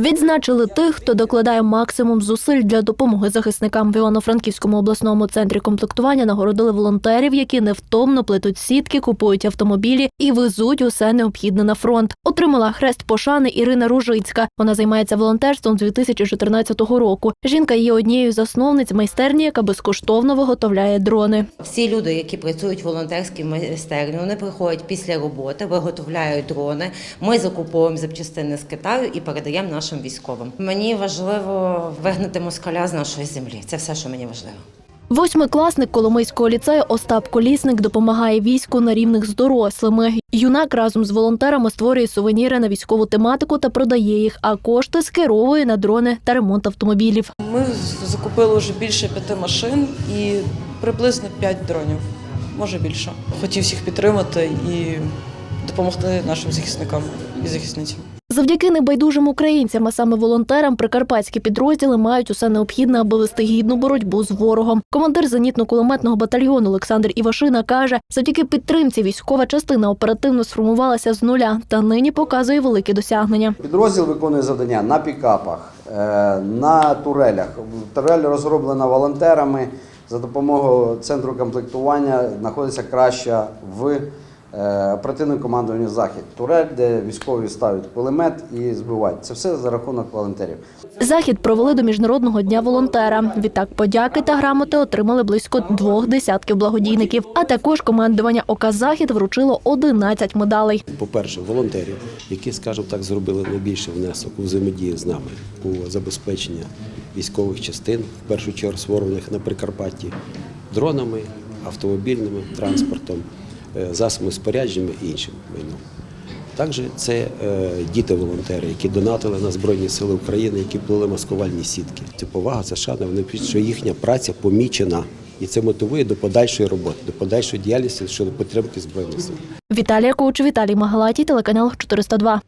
Відзначили тих, хто докладає максимум зусиль для допомоги захисникам в Івано-Франківському обласному центрі комплектування. Нагородили волонтерів, які невтомно плетуть сітки, купують автомобілі і везуть усе необхідне на фронт. Отримала хрест пошани Ірина Ружицька. Вона займається волонтерством з 2014 року. Жінка є однією з засновниць майстерні, яка безкоштовно виготовляє дрони. Всі люди, які працюють в волонтерській майстерні, вони приходять після роботи, виготовляють дрони. Ми закуповуємо запчастини з Китаю і передаємо нашим військовим. Мені важливо вигнати москаля з нашої землі. Це все, що мені важливо. Восьмикласник Коломийського ліцею Остап Колісник допомагає війську на рівних з дорослими. Юнак разом з волонтерами створює сувеніри на військову тематику та продає їх, а кошти скеровує на дрони та ремонт автомобілів. Ми закупили вже більше п'яти машин і приблизно п'ять дронів, може більше. Хотів всіх підтримати і допомогти нашим захисникам і захисницям. Завдяки небайдужим українцям, а саме волонтерам, прикарпатські підрозділи мають усе необхідне, аби вести гідну боротьбу з ворогом. Командир зенітно-кулеметного батальйону Олександр Івашина каже, завдяки підтримці військова частина оперативно сформувалася з нуля та нині показує великі досягнення. Підрозділ виконує завдання на пікапах, е, на турелях. Турель розроблена волонтерами за допомогою центру комплектування знаходиться краща в е, оперативному командуванні захід. Турель, де військові ставлять кулемет і збивають. Це все за рахунок волонтерів. Захід провели до міжнародного дня волонтера. Відтак подяки та грамоти отримали близько двох десятків благодійників. А також командування ОК «Захід» вручило 11 медалей. по-перше, волонтерів, які, скажімо так, зробили найбільший внесок у взаємодії з нами у забезпечення військових частин, в першу чергу створених на Прикарпатті, дронами, автомобільними транспортом, засобами спорядженнями і іншим майном. Також це е, діти-волонтери, які донатили на Збройні Сили України, які плели маскувальні сітки. Це повага, це шана, вони пишуть, що їхня праця помічена. І це мотивує до подальшої роботи, до подальшої діяльності щодо підтримки Збройних сил. Віталія Коуч, Віталій Магалаті, телеканал 402.